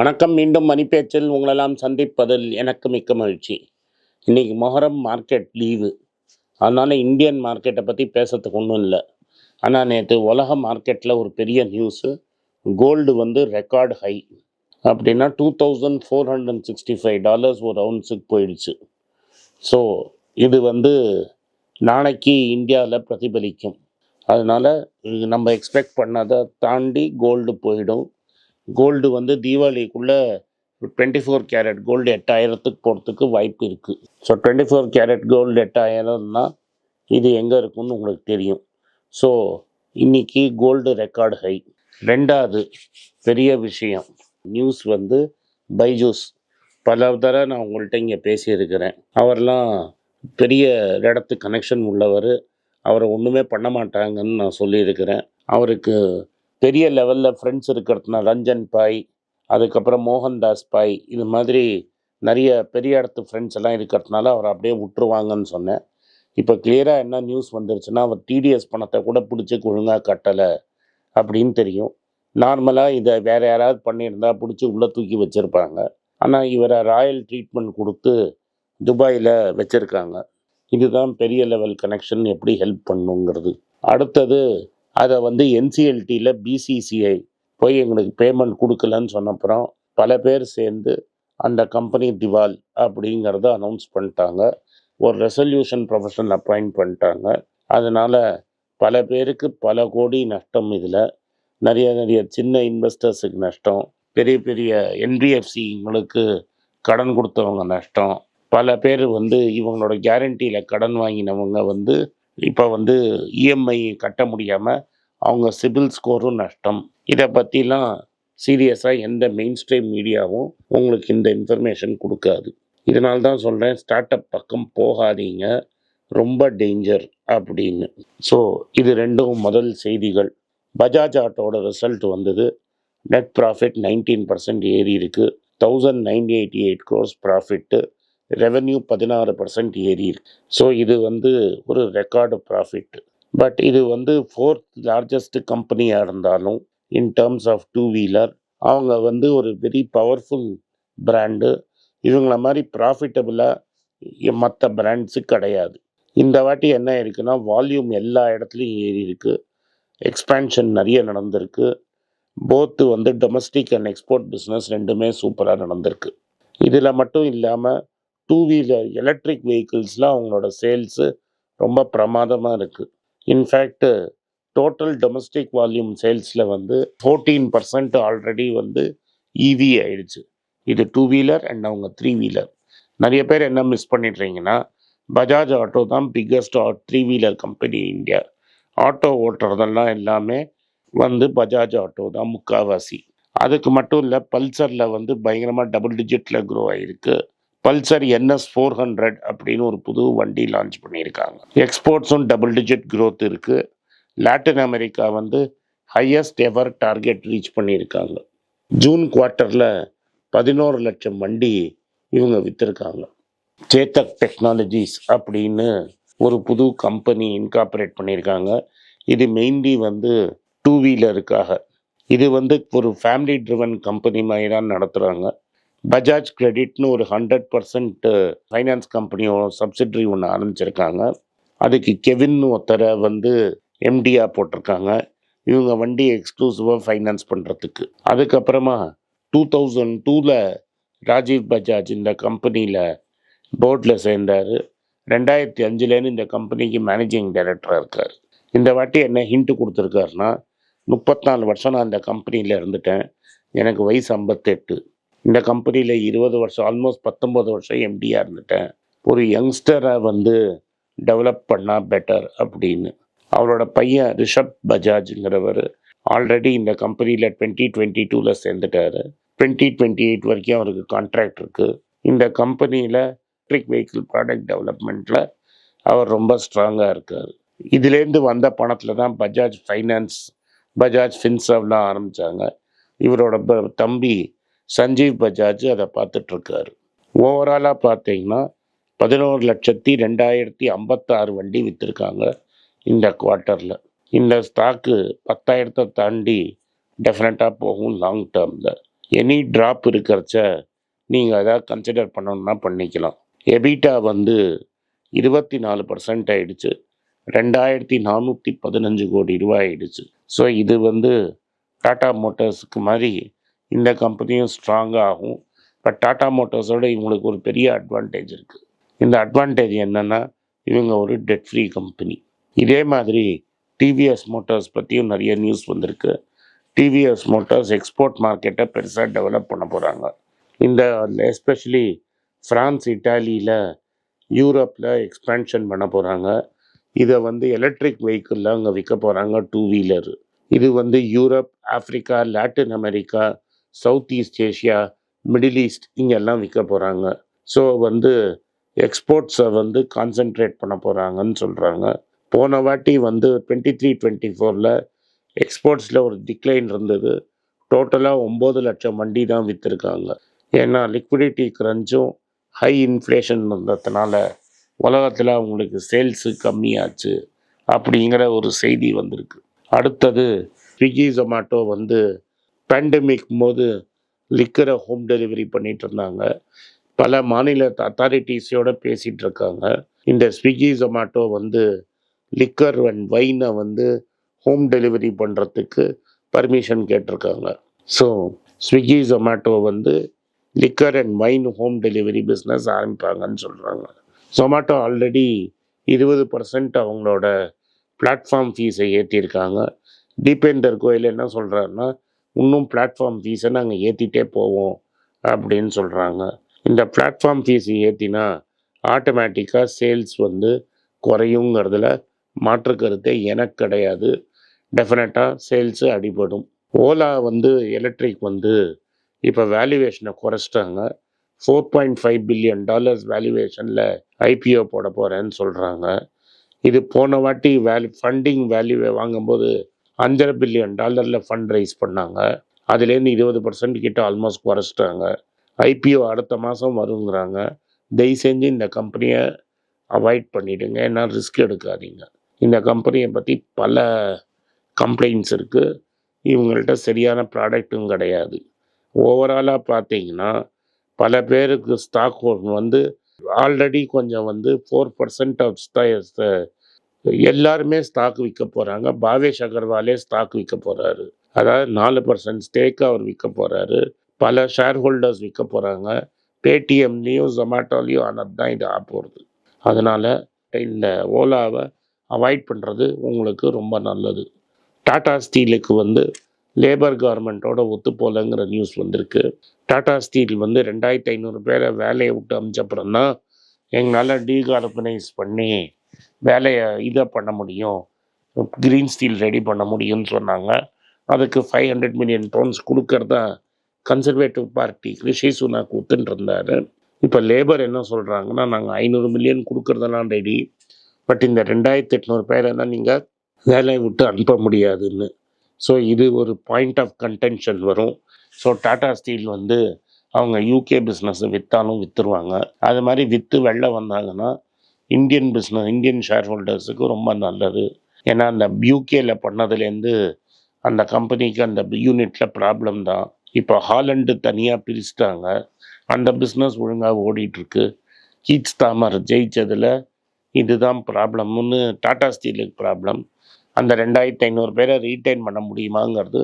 வணக்கம். மீண்டும் மணிப்பேச்சில் உங்களெல்லாம் சந்திப்பதில் எனக்கு மிக்க மகிழ்ச்சி. இன்றைக்கி மொஹரம் மார்க்கெட் லீவு. அதனால் இந்தியன் மார்க்கெட்டை பற்றி பேசுறதுக்கு ஒன்றும் இல்லை. ஆனால் நேற்று உலக மார்க்கெட்டில் ஒரு பெரிய நியூஸு கோல்டு வந்து ரெக்கார்டு ஹை. அப்படின்னா two thousand four hundred sixty five dollars ஒரு அவுன்ஸுக்கு போயிடுச்சு. ஸோ இது வந்து நாளைக்கு இந்தியாவில் பிரதிபலிக்கும். அதனால் நம்ம எக்ஸ்பெக்ட் பண்ணதை தாண்டி கோல்டு போயிடும். கோல்டு வந்து தீபாவளிக்குள்ளே டுவெண்ட்டி ஃபோர் கேரட் கோல்டு எட்டாயிரத்துக்கு போகிறதுக்கு வாய்ப்பு இருக்குது so twenty four carat gold எட்டாயிரம்னா இது எங்கே இருக்குன்னு உங்களுக்கு தெரியும். ஸோ இன்றைக்கி கோல்டு ரெக்கார்டு ஹை ரெண்டாவது பெரிய விஷயம். நியூஸ் வந்து பைஜூஸ். பல தடவை நான் உங்கள்கிட்ட இங்கே பேசியிருக்கிறேன். அவர்லாம் பெரிய இடத்து கனெக்ஷன் உள்ளவர். அவரை ஒன்றுமே பண்ண மாட்டாங்கன்னு நான் சொல்லியிருக்கிறேன். அவருக்கு பெரிய லெவலில் ஃப்ரெண்ட்ஸ் இருக்கிறதுனால ரஞ்சன் பாய் அதுக்கப்புறம் மோகன்தாஸ் பாய் இது மாதிரி நிறைய பெரிய இடத்து ஃப்ரெண்ட்ஸ் எல்லாம் இருக்கிறதுனால அவரை அப்படியே விட்டுருவாங்கன்னு சொன்னேன். இப்போ கிளியராக என்ன நியூஸ் வந்துருச்சுன்னா அவர் டிடிஎஸ் பணத்தை கூட பிடிச்சி ஒழுங்காக கட்டலை அப்படின்னு தெரியும். நார்மலாக இதை வேற யாராவது பண்ணியிருந்தா பிடிச்சி உள்ளே தூக்கி வச்சுருப்பாங்க. ஆனால் இவரை ராயல் ட்ரீட்மெண்ட் கொடுத்து துபாயில் வச்சுருக்காங்க. இதுதான் பெரிய லெவல் கனெக்ஷன் எப்படி ஹெல்ப் பண்ணுங்கிறது. அடுத்தது அதை வந்து என்சிஎல்டியில் பிசிசிஐ போய் எங்களுக்கு பேமெண்ட் கொடுக்கலன்னு சொன்னப்புறம் பல பேர் சேர்ந்து அந்த கம்பெனி திவால் அப்படிங்கிறத அனௌன்ஸ் பண்ணிட்டாங்க. ஒரு ரெசல்யூஷன் ப்ரொஃபஷனல் அப்பாயிண்ட் பண்ணிட்டாங்க. அதனால் பல பேருக்கு பல கோடி நஷ்டம் இதில். நிறைய நிறைய சின்ன இன்வெஸ்டர்ஸுக்கு நஷ்டம். பெரிய பெரிய என்பிஎஃப்சிங்களுக்கு கடன் கொடுத்தவங்க நஷ்டம். பல பேர் வந்து இவங்களோட கேரண்டியில் கடன் வாங்கினவங்க வந்து இப்போ வந்து இஎம்ஐ கட்ட முடியாமல் அவங்க சிபில் ஸ்கோரும் நஷ்டம். இதை பற்றிலாம் சீரியஸாக எந்த மெயின் ஸ்ட்ரீம் மீடியாவும் உங்களுக்கு இந்த இன்ஃபர்மேஷன் கொடுக்காது. இதனால தான் சொல்கிறேன் ஸ்டார்ட் அப் பக்கம் போகாதீங்க ரொம்ப டேஞ்சர் அப்படின்னு. ஸோ இது ரெண்டும் முதல் செய்திகள். பஜாஜ் ஆட்டோட ரிசல்ட் வந்தது. நெட் ப்ராஃபிட் நைன்டீன் பர்சன்ட் ஏறி இருக்குது thousand ninety eighty eight gross profit revenue பதினாறு பர்சன்ட் ஏறி இருக்கு. ஸோ இது வந்து ஒரு ரெக்கார்டு ப்ராஃபிட் பட் இது வந்து ஃபோர்த் லார்ஜஸ்ட் கம்பெனியாக இருந்தாலும் in terms of two wheeler அவங்க வந்து ஒரு வெரி பவர்ஃபுல் பிராண்டு இவங்கள மாதிரி ப்ராஃபிட்டபுளாக மற்ற பிராண்ட்ஸு கிடையாது. இந்த வாட்டி என்ன இருக்குன்னா வால்யூம் எல்லா இடத்துலையும் ஏறி இருக்கு. எக்ஸ்பேன்ஷன் நிறைய நடந்திருக்கு. போத்து வந்து டொமஸ்டிக் அண்ட் எக்ஸ்போர்ட் பிஸ்னஸ் ரெண்டுமே சூப்பராக நடந்திருக்கு. இதில் மட்டும் இல்லாமல் டூ வீலர் எலக்ட்ரிக் வெஹிக்கிள்ஸ்லாம் அவங்களோட சேல்ஸு ரொம்ப பிரமாதமாக இருக்குது in fact total domestic volume சேல்ஸில் வந்து ஃபோர்டீன் பர்சன்ட் ஆல்ரெடி வந்து இவி ஆயிடுச்சு. இது டூ வீலர் அண்ட் அவங்க த்ரீ வீலர் நிறைய பேர் என்ன மிஸ் பண்ணிடுறீங்கன்னா பஜாஜ் ஆட்டோ தான் biggest three wheeler company India auto ஓட்டுறதெல்லாம் எல்லாமே வந்து பஜாஜ் ஆட்டோ தான் முக்காவாசி. அதுக்கு மட்டும் இல்லை பல்சரில் வந்து பயங்கரமாக டபுள் டிஜிட்டில் க்ரோ ஆகிருக்கு பல்சர் என்எஸ் ஃபோர் ஹண்ட்ரட் அப்படின்னு ஒரு புது வண்டி லான்ச் பண்ணியிருக்காங்க. எக்ஸ்போர்ட்ஸும் டபுள் டிஜிட் க்ரோத் இருக்குது லாட்டின் அமெரிக்கா வந்து ஹையஸ்ட் எவர் டார்கெட் ரீச் பண்ணியிருக்காங்க. ஜூன் குவார்ட்டரில் பதினோரு லட்சம் வண்டி இவங்க விற்றுருக்காங்க சேத்தக் டெக்னாலஜிஸ் அப்படின்னு ஒரு புது கம்பெனி இன்கார்பரேட் பண்ணியிருக்காங்க. இது மெயின்லி வந்து டூ வீலருக்காக இது வந்து ஒரு ஃபேமிலி ட்ரிவன் கம்பெனி மாதிரி தான் நடத்துகிறாங்க பஜாஜ் கிரெடிட்னு ஒரு ஹண்ட்ரட் பர்சன்ட் ஃபைனான்ஸ் கம்பெனியோட சப்சிட்ரி ஒன்று ஆரம்பிச்சிருக்காங்க. அதுக்கு கெவின்னு ஒருத்தரை வந்து எம்டியாக போட்டிருக்காங்க. இவங்க வண்டி எக்ஸ்க்ளூசிவாக ஃபைனான்ஸ் பண்ணுறதுக்கு அதுக்கப்புறமா டூ தௌசண்ட் டூவில் ராஜீவ் பஜாஜ் இந்த கம்பெனியில் போர்டில் சேர்ந்தார். ரெண்டாயிரத்தி அஞ்சுலேருந்து இந்த கம்பெனிக்கு மேனேஜிங் டைரக்டராக இருக்கார். இந்த வாட்டி என்ன ஹிண்ட்டு கொடுத்துருக்காருன்னா முப்பத்தினாலு வருஷம் நான் இந்த கம்பெனியில் இருந்துட்டேன். எனக்கு வயசு ஐம்பத்தெட்டு. இந்த கம்பெனியில் இருபது வருஷம் ஆல்மோஸ்ட் பத்தொம்பது வருஷம் எம்டியாக இருந்துட்டேன். ஒரு யங்ஸ்டரை வந்து டெவலப் பண்ணால் பெட்டர் அப்படின்னு. அவரோட பையன் ரிஷப் பஜாஜ்ங்கிறவர். ஆல்ரெடி இந்த கம்பெனியில் டுவெண்ட்டி டுவெண்ட்டி டூவில் சேர்ந்துட்டார். டுவெண்ட்டி டுவெண்ட்டி எயிட் வரைக்கும் அவருக்கு கான்ட்ராக்ட் இருக்குது இந்த கம்பெனியில் எலக்ட்ரிக் வெஹிக்கிள் ப்ராடக்ட் டெவலப்மெண்ட்டில் அவர் ரொம்ப ஸ்ட்ராங்காக இருக்கார். இதுலேருந்து வந்த பணத்தில் தான் பஜாஜ் ஃபைனான்ஸ் பஜாஜ் ஃபின்சர்வ்லாம் ஆரம்பித்தாங்க இவரோட ப- தம்பி சஞ்சீவ் பஜாஜ் அதை பார்த்துட்ருக்காரு. ஓவராலாக பார்த்தீங்கன்னா பதினோரு லட்சத்தி ரெண்டாயிரத்தி ஐம்பத்தாறு வண்டி விற்றுருக்காங்க இந்த குவார்ட்டரில் இந்த ஸ்டாக்கு பத்தாயிரத்தை தாண்டி டெஃபினட்டாக போகும் லாங் டேர்மில் எனி ட்ராப் இருக்கிறச்ச நீங்கள் அதை கன்சிடர் பண்ணணும்னா பண்ணிக்கலாம். எபிட்டா வந்து இருபத்தி நாலு பர்சன்ட் ஆயிடுச்சு. ரெண்டாயிரத்தி நானூற்றி பதினஞ்சு கோடி ரூபாய் ஆயிடுச்சு. ஸோ இது வந்து டாடா மோட்டர்ஸுக்கு மாதிரி இந்த கம்பெனியும் ஸ்ட்ராங்காக ஆகும். பட் டாடா மோட்டார்ஸோட இவங்களுக்கு ஒரு பெரிய அட்வான்டேஜ் இருக்குது இந்த அட்வான்டேஜ் என்னென்னா இவங்க ஒரு டெட் ஃப்ரீ கம்பெனி இதே மாதிரி டிவிஎஸ் மோட்டார்ஸ் பற்றியும் நிறைய நியூஸ் வந்திருக்கு. டிவிஎஸ் மோட்டார்ஸ் எக்ஸ்போர்ட் மார்க்கெட்டை பெருசாக டெவலப் பண்ண போகிறாங்க இந்த எஸ்பெஷலி ஃப்ரான்ஸ் இட்டாலியில் யூரோப்பில் எக்ஸ்பேன்ஷன் பண்ண போகிறாங்க இதை வந்து எலக்ட்ரிக் வெஹிக்கிளில் அங்கே விற்க போகிறாங்க டூ வீலர் இது வந்து Europe Africa Latin America South East Asia Middle East இங்கெல்லாம் விற்க போகிறாங்க ஸோ வந்து எக்ஸ்போர்ட்ஸை வந்து கான்சென்ட்ரேட் பண்ண போகிறாங்கன்னு சொல்கிறாங்க போன வாட்டி வந்து டுவெண்ட்டி த்ரீ டுவெண்ட்டி ஃபோரில் எக்ஸ்போர்ட்ஸில் ஒரு டிக்ளைன் இருந்தது. டோட்டலாக ஒம்பது லட்சம் வண்டி தான் விற்றுருக்காங்க ஏன்னா லிக்விடிட்டி கிரஞ்சும் ஹை இன்ஃப்ளேஷன் வந்ததுனால உலகத்தில் அவங்களுக்கு சேல்ஸு கம்மியாச்சு அப்படிங்கிற ஒரு செய்தி வந்திருக்கு. அடுத்தது ஸ்விக்கி ஜொமேட்டோ வந்து பேண்டமிக் போது லிக்கரை ஹோம் டெலிவரி பண்ணிட்டு இருந்தாங்க. பல மாநில அத்தாரிட்டிஸோட பேசிகிட்டு இருக்காங்க. இந்த ஸ்விக்கி ஜொமேட்டோ வந்து லிக்கர் அண்ட் வைனை வந்து ஹோம் டெலிவரி பண்ணுறதுக்கு பர்மிஷன் கேட்டிருக்காங்க. ஸோ ஸ்விக்கி ஜொமேட்டோ வந்து liquor and wine home delivery business ஆரம்பிப்பாங்கன்னு சொல்கிறாங்க ஜொமேட்டோ ஆல்ரெடி இருபது பர்சன்ட் அவங்களோட பிளாட்ஃபார்ம் ஃபீஸை ஏற்றிருக்காங்க டீபெண்டர் கோயில் என்ன சொல்கிறாருன்னா இன்னும் பிளாட்ஃபார்ம் ஃபீஸை நாங்கள் ஏற்றிட்டே போவோம் அப்படின்னு சொல்கிறாங்க இந்த பிளாட்ஃபார்ம் ஃபீஸ் ஏற்றினா ஆட்டோமேட்டிக்காக சேல்ஸ் வந்து குறையுங்கிறதுல மாற்று கருத்தே எனக்கு கிடையாது. டெஃபினட்டாக சேல்ஸு அடிபடும். ஓலா வந்து எலக்ட்ரிக் வந்து இப்போ வேல்யூவேஷனை குறைச்சிட்டாங்க. Four point five billion dollars வேல்யூவேஷனில் IPO போட போகிறேன்னு சொல்கிறாங்க இது போன வாட்டி வேல்யூ ஃபண்டிங் வேல்யூவை வாங்கும்போது அஞ்சரை பில்லியன் டாலரில் ஃபண்ட் ரைஸ் பண்ணாங்க. அதுலேருந்து இருபது பர்சன்ட் கிட்ட ஆல்மோஸ்ட் குறைச்சிட்டாங்க. ஐபிஓ அடுத்த மாதம் வருங்கிறாங்க. தயவு செஞ்சு இந்த கம்பெனியை அவாய்ட் பண்ணிவிடுங்க ஏன்னா ரிஸ்க் எடுக்காதீங்க. இந்த கம்பெனியை பற்றி பல கம்ப்ளைண்ட்ஸ் இருக்குது இவங்கள்ட்ட சரியான ப்ராடக்ட்டும் கிடையாது. ஓவராலாக பார்த்தீங்கன்னா பல பேருக்கு ஸ்டாக் வந்து ஆல்ரெடி கொஞ்சம் வந்து ஃபோர் பர்சன்ட் ஆஃப் எல்லாருமே ஸ்டாக் விற்க போகிறாங்க பாவேஷ் அகர்வாலே ஸ்டாக் விற்க போகிறாரு அதாவது நாலு பர்சன்ட் ஸ்டேக் அவர் விற்க போகிறாரு பல ஷேர் ஹோல்டர்ஸ் விற்க போகிறாங்க பேடிஎம்லேயும் ஜொமேட்டோலேயும் ஆனது தான் இது ஆப் போகிறது அதனால் இந்த ஓலாவை அவாய்ட் பண்ணுறது உங்களுக்கு ரொம்ப நல்லது. டாடா ஸ்டீலுக்கு வந்து லேபர் கவர்மெண்ட்டோட ஒத்து போகலங்கிற நியூஸ் வந்திருக்கு. டாடா ஸ்டீல் வந்து ரெண்டாயிரத்தி ஐநூறு பேரை வேலையை விட்டு அமிச்சப்புறம் தான் எங்களால் டீகார்பனைஸ் பண்ணி வேலையை இதை பண்ண முடியும். க்ரீன் ஸ்டீல் ரெடி பண்ண முடியும்னு சொன்னாங்க. அதுக்கு ஃபைவ் ஹண்ட்ரட் மில்லியன் டோன்ஸ் கொடுக்கறதா கன்சர்வேட்டிவ் பார்ட்டி ரிஷி சுனாக் ஒத்துன்னு இருந்தார் இப்போ லேபர் என்ன சொல்கிறாங்கன்னா நாங்கள் ஐநூறு மில்லியன் கொடுக்கறதெல்லாம் ரெடி பட் இந்த ரெண்டாயிரத்தி எட்நூறு பேரை தான் நீங்கள் வேலையை விட்டு அனுப்ப முடியாதுன்னு. ஸோ இது ஒரு பாயிண்ட் ஆஃப் கன்டென்ஷன் வரும். ஸோ டாடா ஸ்டீல் வந்து அவங்க யூகே பிஸ்னஸை விற்றாலும் விற்றுருவாங்க அது மாதிரி விற்று வெளில வந்தாங்கன்னா இந்தியன் பிஸ்னஸ் இந்தியன் ஷேர் ஹோல்டர்ஸுக்கு ரொம்ப நல்லது. ஏன்னா அந்த யூகேல பண்ணதுலேருந்து அந்த கம்பெனிக்கு அந்த யூனிட்டில் ப்ராப்ளம் தான். இப்போ ஹாலண்டு தனியாக பிரிச்சுட்டாங்க. அந்த பிஸ்னஸ் ஒழுங்காக ஓடிட்டுருக்கு. கீட்ஸ் தாமர் ஜெயிச்சதில் இதுதான் ப்ராப்ளம்னு டாடா ஸ்டீலுக்கு ப்ராப்ளம் அந்த ரெண்டாயிரத்தி ஐநூறு பேரை ரீட்டைன் பண்ண முடியுமாங்கிறது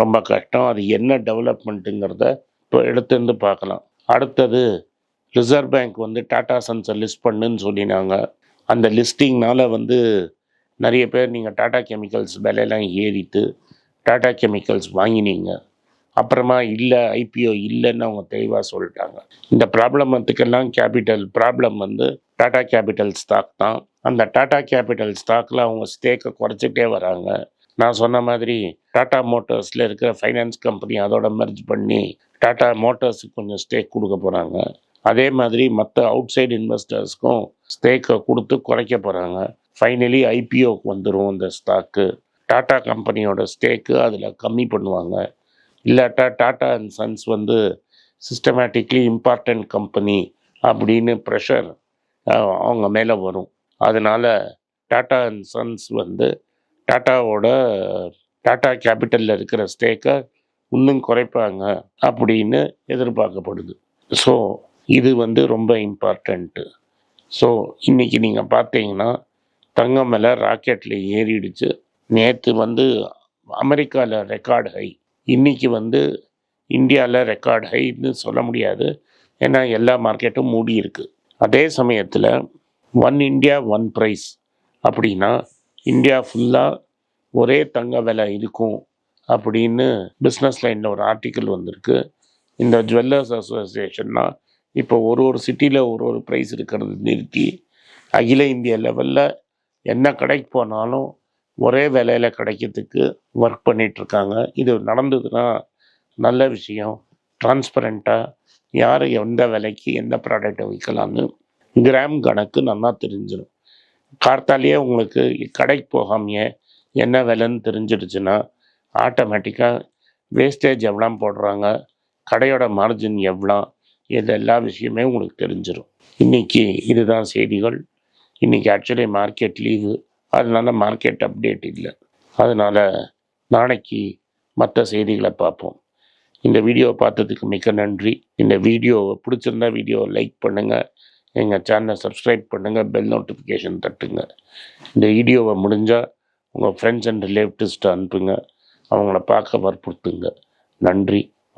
ரொம்ப கஷ்டம். அது என்ன டெவலப்மெண்ட்டுங்கிறத இப்போ எடுத்துருந்து பார்க்கலாம். அடுத்தது ரிசர்வ் பேங்க் வந்து டாடா சன்ஸை லிஸ்ட் பண்ணுன்னு சொல்லினாங்க. அந்த லிஸ்டிங்னால் வந்து நிறைய பேர் நீங்கள் டாடா கெமிக்கல்ஸ் விலையெல்லாம் ஏறிட்டு டாடா கெமிக்கல்ஸ் வாங்கினீங்க. அப்புறமா இல்லை ஐபிஓ இல்லைன்னு அவங்க தெளிவாக சொல்லிட்டாங்க. இந்த ப்ராப்ளமத்துக்கெல்லாம் கேபிட்டல் ப்ராப்ளம் வந்து டாடா கேபிட்டல் ஸ்டாக் தான். அந்த டாடா கேபிட்டல் ஸ்டாக்கில் அவங்க ஸ்டேக்கை குறைச்சிட்டே வராங்க. நான் சொன்ன மாதிரி டாடா மோட்டார்ஸில் இருக்கிற ஃபைனான்ஸ் கம்பெனி அதோட மெர்ஜ் பண்ணி டாடா மோட்டர்ஸுக்கு கொஞ்சம் ஸ்டேக் கொடுக்க போகிறாங்க அதே மாதிரி மற்ற அவுட் சைடு இன்வெஸ்டர்ஸ்க்கும் ஸ்டேக்கை கொடுத்து குறைக்க போகிறாங்க ஃபைனலி ஐபிஓக்கு வந்துடும் இந்த ஸ்டாக்கு டாட்டா கம்பெனியோட ஸ்டேக்கு அதில் கம்மி பண்ணுவாங்க. இல்லாட்டா டாட்டா அண்ட் சன்ஸ் வந்து சிஸ்டமேட்டிக்லி இம்பார்ட்டண்ட் கம்பெனி அப்படின்னு ப்ரெஷர் அவங்க மேலே வரும். அதனால் டாட்டா அண்ட் சன்ஸ் வந்து டாட்டாவோட டாட்டா கேபிட்டலில் இருக்கிற ஸ்டேக்கை இன்னும் குறைப்பாங்க அப்படின்னு எதிர்பார்க்கப்படுது. ஸோ இது வந்து ரொம்ப இம்பார்ட்டண்ட்டு ஸோ இன்றைக்கி நீங்கள் பார்த்தீங்கன்னா தங்கம் விலை ராக்கெட்டில் ஏறிடுச்சு. நேற்று வந்து அமெரிக்காவில் ரெக்கார்டு ஹை இன்னைக்கு வந்து இந்தியாவில் ரெக்கார்டு ஹைன்னு சொல்ல முடியாது. ஏன்னா எல்லா மார்க்கெட்டும் மூடி இருக்குது அதே சமயத்தில் ஒன் இந்தியா ஒன் ப்ரைஸ் அப்படின்னா இந்தியா ஃபுல்லாக ஒரே தங்க விலை இருக்கும் அப்படின்னு பிஸ்னஸ் லைனில் ஒரு ஆர்டிக்கிள் வந்திருக்கு. இந்த ஜுவல்லர்ஸ் அசோசியேஷன்னா இப்போ ஒரு ஒரு சிட்டியில் ஒரு ஒரு ப்ரைஸ் இருக்கிறது நிறுத்தி அகில இந்திய லெவலில் என்ன கடைக்கு போனாலும் ஒரே விலையில் கிடைக்கிறதுக்கு ஒர்க் பண்ணிகிட்ருக்காங்க இது நடந்ததுன்னா நல்ல விஷயம். டிரான்ஸ்பரண்ட்டாக யார் எந்த விலைக்கு எந்த ப்ராடக்டை விற்கலாம்னு கிராம் கணக்கு நல்லா தெரிஞ்சிடும். கார்த்தாலேயே உங்களுக்கு கடைக்கு போகாமையே என்ன விலைன்னு தெரிஞ்சிடுச்சுன்னா ஆட்டோமேட்டிக்காக வேஸ்டேஜ் எவ்வளோ போடுறாங்க கடையோட மார்ஜின் எவ்வளோ இந்த எல்லா விஷயமே உங்களுக்கு தெரிஞ்சிடும் இன்றைக்கி இதுதான் செய்திகள். இன்றைக்கி ஆக்சுவலி மார்க்கெட் லீவு அதனால் மார்க்கெட் அப்டேட் இல்லை. அதனால் நாளைக்கு மற்ற செய்திகளை பார்ப்போம். இந்த வீடியோவை பார்த்ததுக்கு மிக்க நன்றி. இந்த வீடியோவை பிடிச்சிருந்தா வீடியோவை லைக் பண்ணுங்கள் எங்கள் சேனலை சப்ஸ்கிரைப் பண்ணுங்கள் பெல் நோட்டிஃபிகேஷன் தட்டுங்க. இந்த வீடியோவை முடிஞ்சால் உங்கள் ஃப்ரெண்ட்ஸ் அண்ட் ரிலேட்டிவ்ஸ்ட்டு அனுப்புங்க. அவங்கள பார்க்க வற்புறுத்துங்க. நன்றி.